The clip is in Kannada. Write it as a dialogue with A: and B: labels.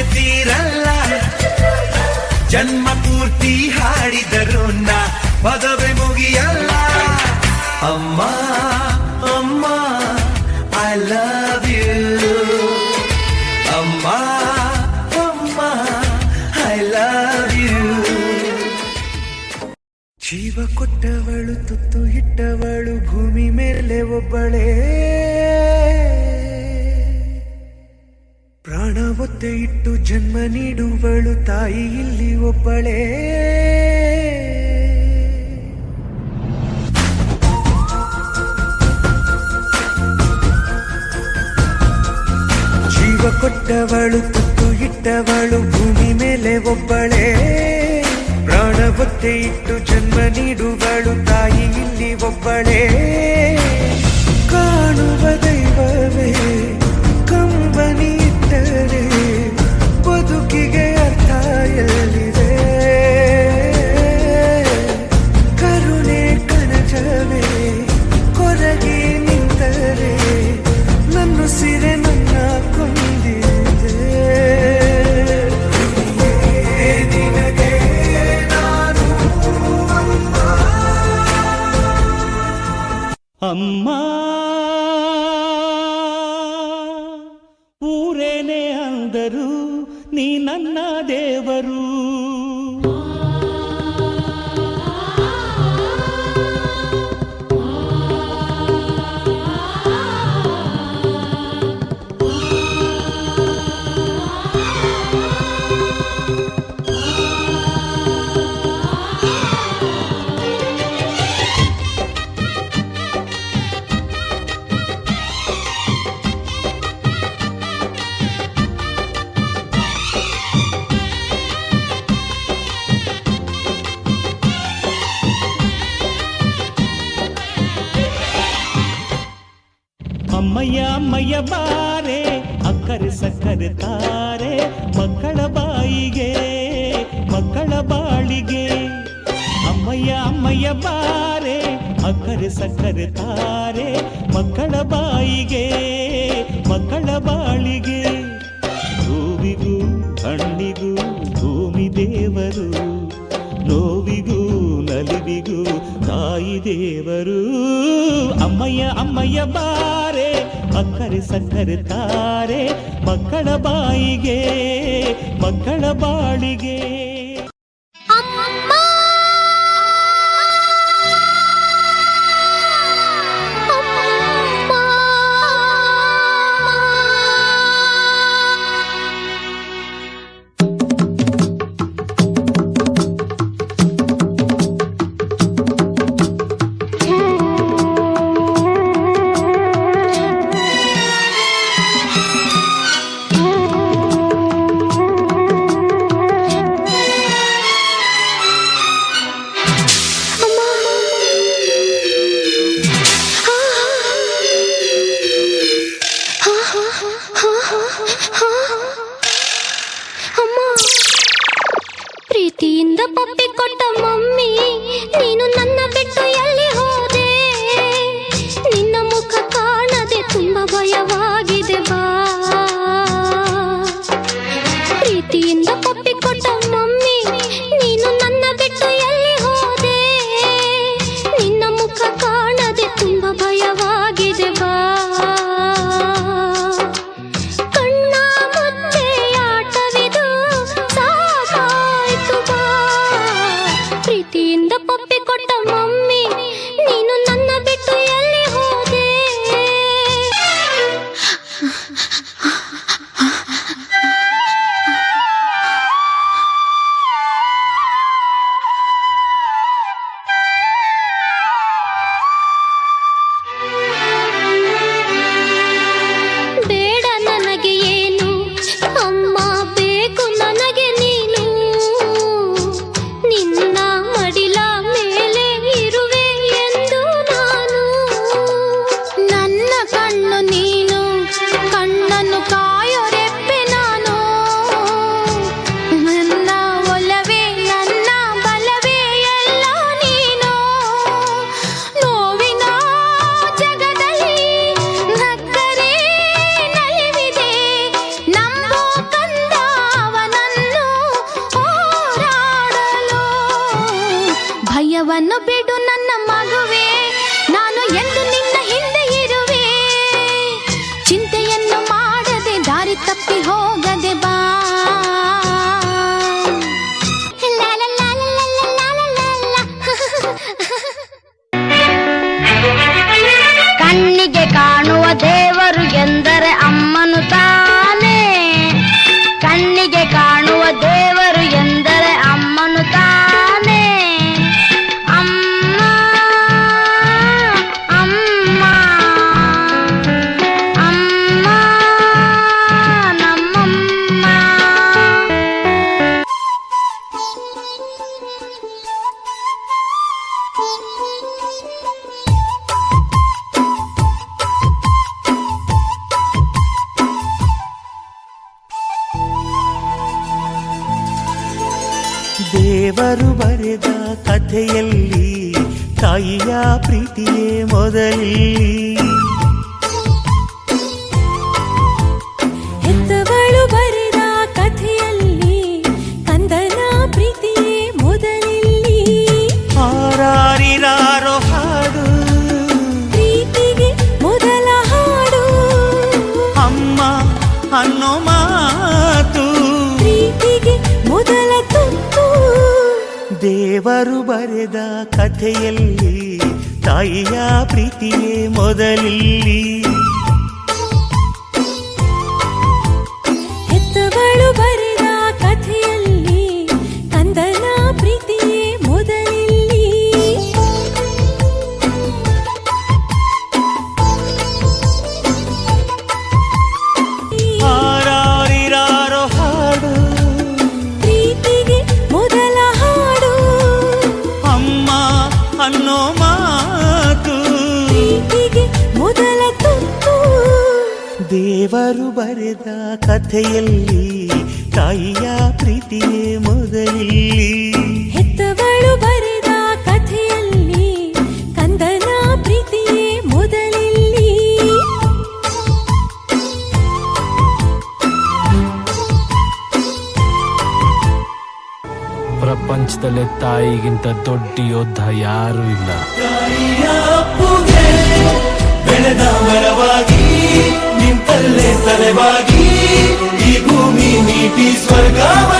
A: ಆಸೆ ತೀರಲ್ಲ ಜನ್ಮ ಪೂರ್ತಿ ಹಾಡಿದರು ನಾ ಪದವಿ ಮುಗಿಯಲ್ಲ. ಅಮ್ಮ ಅಮ್ಮ ಐ ಲವ್ ಯು ಅಮ್ಮ ಅಮ್ಮ ಐ ಲವ್ ಯು ಜೀವ ಕೊಟ್ಟವಳು, ತುತ್ತು ಇಟ್ಟವಳು ಭೂಮಿ ಮೇಲೆ ಒಬ್ಬಳೇ. ಒತ್ತೆ ಇಟ್ಟು ಜನ್ಮ ನೀಡುವಳು ತಾಯಿ ಇಲ್ಲಿ ಒಬ್ಬಳೇ. ಜೀವ ಕೊಟ್ಟವಳು ತುತ್ತು ಇಟ್ಟವಳು, ಭೂಮಿ ಮೇಲೆ ಒಬ್ಬಳೇ. ಪ್ರಾಣ ಇಟ್ಟು ಜನ್ಮ ನೀಡುವಳು ತಾಯಿ ಇಲ್ಲಿ ಒಬ್ಬಳೇ.
B: ಅಮ್ಮ ಅಮ್ಮಯ್ಯ ಅಮ್ಮಯ್ಯ ಬಾರೆ, ಅಕ್ಕರೆ ಸಕ್ಕರೆ ತಾರೆ, ಮಕ್ಕಳ ಬಾಯಿಗೆ, ಮಕ್ಕಳ ಬಾಳಿಗೆ. ಅಮ್ಮಯ್ಯ ಅಮ್ಮಯ್ಯ ಬಾರೆ, ಅಕ್ಕರೆ ಸಕ್ಕರೆ ತಾರೆ, ಮಕ್ಕಳ ಬಾಯಿಗೆ, ಮಕ್ಕಳ ಬಾಳಿಗೆ. ಹೂವಿಗೂ ಹಣ್ಣಿಗೂ, ಭೂಮಿ ದೇವರು. ನಲಿವಿಗೂ ತಾಯಿ ದೇವರು. ಅಮ್ಮಯ್ಯ ಅಮ್ಮಯ್ಯ ಬಾರೆ ಅಕ್ಕರೆ ಸಕ್ಕರೆ ತಾರೆ ಮಕ್ಕಳ ಬಾಯಿಗೆ ಮಕ್ಕಳ ಬಾಳಿಗೆ.
C: pa
D: కన్ను నీ ದೇವರು
B: ಬರೆದ ಕಥೆಯಲ್ಲಿ ತಾಯಿಯ ಪ್ರೀತಿಯೇ ಮೊದಲಿ
C: ಹೆತ್ತವಳು ಬರೆದ ಕಥೆಯಲ್ಲಿ ಕಂದನ ಪ್ರೀತಿಯೇ ಮೊದಲೀ
B: ಹಾರಾರಿರಾರೋ ಹಾಡು.
C: ಪ್ರೀತಿಗೆ ಮೊದಲ ಹಾಡು.
B: ಅಮ್ಮ ಅನ್ನೋ ಮಾತು ದೇವರು ಬರೆದ ಕಥೆಯಲ್ಲಿ ತಾಯಿಯ ಪ್ರೀತಿಯೇ ಮೊದಲಿಲ್ಲಿ. ದೇವರು ಬರೆದ ಕಥೆಯಲ್ಲಿ ತಾಯಿಯ ಪ್ರೀತಿಯೇ ಮೊದಲಿಲ್ಲಿ.
C: ಹೆತ್ತವಳು ಬರೆದ ಕಥೆಯಲ್ಲಿ ಕಂದನ ಪ್ರೀತಿಯೇ ಮೊದಲಿಲ್ಲಿ.
E: ಪ್ರಪಂಚದಲ್ಲೇ ತಾಯಿಗಿಂತ ದೊಡ್ಡ ಯೋಧ ಯಾರೂ ಇಲ್ಲ.
A: ತಾಯಿಯ ಅಪ್ಪುಗೆ ಬೆಳೆದ ಮರವಾಗಿ ನಿಂತಲ್ಲೇ ತಲೆವಾಗಿ ಈ ಭೂಮಿ ನೀತಿ ಸ್ವರ್ಗವ